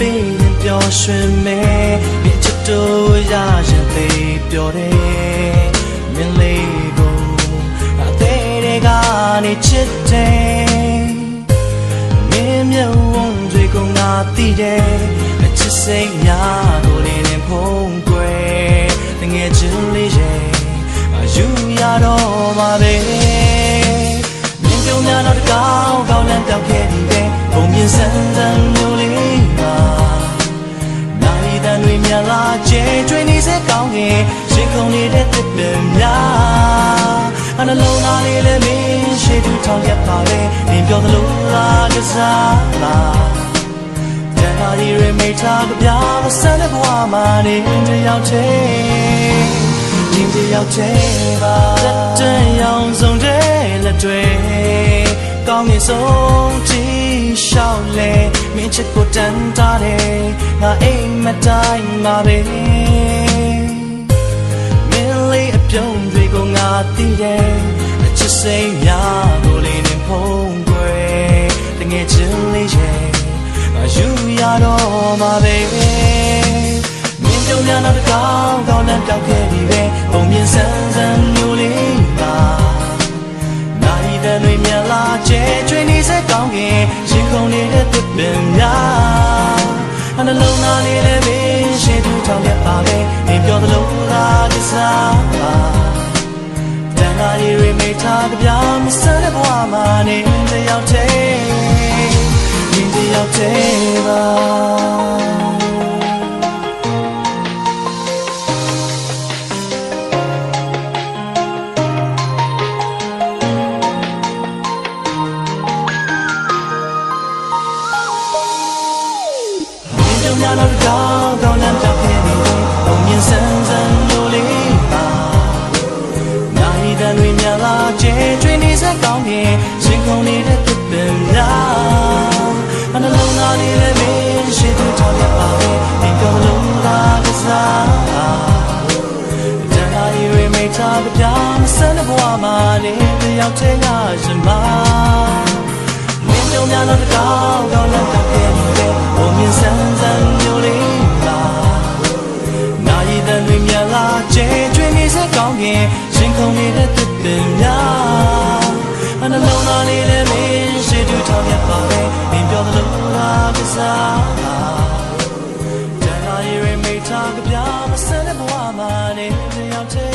ွှင်မဲ့မြစ်ချတို့ရရင်သေးပြောတယ်မင်းလေးကိုအသေးတွေကနေချစ်တယ်မင်းမြတ်ဝန်တွေကိုငါသိတယ်အချစ်စိတ်များ မြလာကျဲကျွေးနေစေကောင်းခင်ရှင်ခုန်နေတဲ့တစ်ပင်များအနှလုံးသားလေးလည်းမင်းရှိသူထောင်ရက်ပါလေနင်ပြောသလိုလားကစားလားတန်တာဒီရမိထားကြပြမဆန်းတဲ့ဘဝမှာနေတယောက်တည်းဒီတယောက်တည်းပါတန်ရောင်စုံတဲ့လက်တွေကောင်းငင်ဆုံးကြည့်ရှောက်လေမင်း ချစ်ကိုတန်တာတယ်ငါအိမ်မတိုင်းမှာပဲမင်းလေးအပြုံးတွေကိုငါသိတယ်အချစ်စိတ်များကိုလေးနဲ့ဖုံးကွယ်တငယ်ချင်းလေးရဲ့ငါယူရတော့မှာပဲမင်းကြုံများတော့တကောင်းကောင်းနဲ့တောက်ခဲ့ပြီပဲပုံမြင်ဆန်းဆန်းမျိုးလေးပါနိုင်တဲ့တွေမြလာကျဲကျွေးနေစေကောင်းခင်ရှင်ခုန်နေတဲ့တစ် ပင်များအနှလုံးသားလေးလည်းမင်းရှိသူထောင်ရပါပဲနေပြောသလိုလားကစားပါတန်လာရီရိမိထားကြပြမစတဲ့ဘဝမှာနေတယောက်တည်းနေတယောက်တည်းပါ ခင်ရှင်ခုန်နေတဲ့တစ်ပင်များအနှလုံးသားလေးလည်းမင်းရှိသူထောင်ရပါပဲဒီကောင်းလုံးသားကစားတန်လာရီရိမိထားကြမစတဲ့ဘဝမှာနေတယောက်တည်းငါရှင်ပါမင်းတို့များတော့တကောင်းကောင်းနဲ့တောက်ခဲ့နေတဲ့ဘုံမြင်ဆန်းဆန်းမျိုးလေးပါနိုင်တဲ့တွေများလာကျဲကျွေးနေစေကောင်းခင်ရှင်ခုန်နေတဲ့တစ်ပင်များအနှ လုံးသားလေးလည်းမင်းရှိသူထောင်ရပါပဲမင်းပြောသလိုလားကစားတန်လာရီရိမိထားကြပြမစတဲ့ဘဝမှာနေတယောက်တည်း